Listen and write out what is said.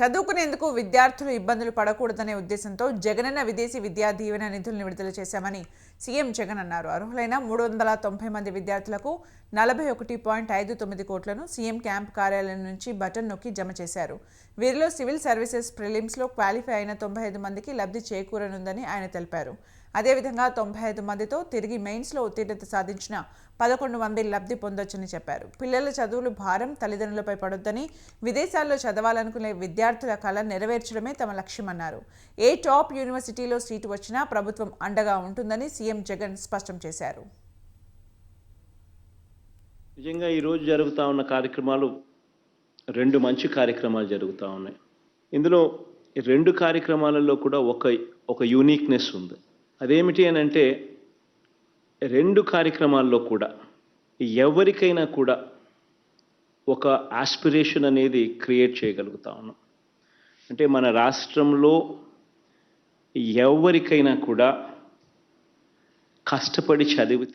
చదువుకునేందుకు విద్యార్థులు ఇబ్బందులు పడకూడదనే ఉద్దేశంతో జగనన్న విదేశీ విద్యా దీవెన నిధులను విడుదల చేశామని సీఎం జగన్ అన్నారు. అర్హులైన మూడు వందల తొంభై మంది విద్యార్థులకు నలభై ఒకటి పాయింట్ ఐదు తొమ్మిది కోట్లను సీఎం క్యాంప్ కార్యాలయం నుంచి బటన్ నొక్కి జమ చేశారు. వీరిలో సివిల్ సర్వీసెస్ ప్రిలిమ్స్లో క్వాలిఫై అయిన తొంభై ఐదు మందికి లబ్ధి చేకూరనుందని ఆయన తెలిపారు. అదేవిధంగా తొంభై ఐదు మందితో తిరిగి మెయిన్స్లో ఉత్తీర్ణత సాధించిన పదకొండు మంది లబ్ధి పొందొచ్చని చెప్పారు. పిల్లల చదువులు భారం తల్లిదండ్రులపై పడొద్దని విదేశాల్లో చదవాలనుకునే విద్యార్థుల కళ నెరవేర్చడమే తమ లక్ష్యమన్నారు. ఏ టాప్ యూనివర్సిటీలో సీటు వచ్చినా ప్రభుత్వం అండగా ఉంటుందని సీఎం జగన్ స్పష్టం చేశారు. నిజంగా ఈరోజు జరుగుతూ ఉన్న కార్యక్రమాలు రెండు మంచి కార్యక్రమాలు జరుగుతూ ఉన్నాయి. ఇందులో రెండు కార్యక్రమాలలో కూడా ఒక ఒక యూనిక్నెస్ ఉంది. అదేమిటి అని అంటే రెండు కార్యక్రమాల్లో కూడా ఎవరికైనా కూడా ఒక ఆస్పిరేషన్ అనేది క్రియేట్ చేయగలుగుతా ఉన్నాం. అంటే మన రాష్ట్రంలో ఎవరికైనా కూడా కష్టపడి చదివితే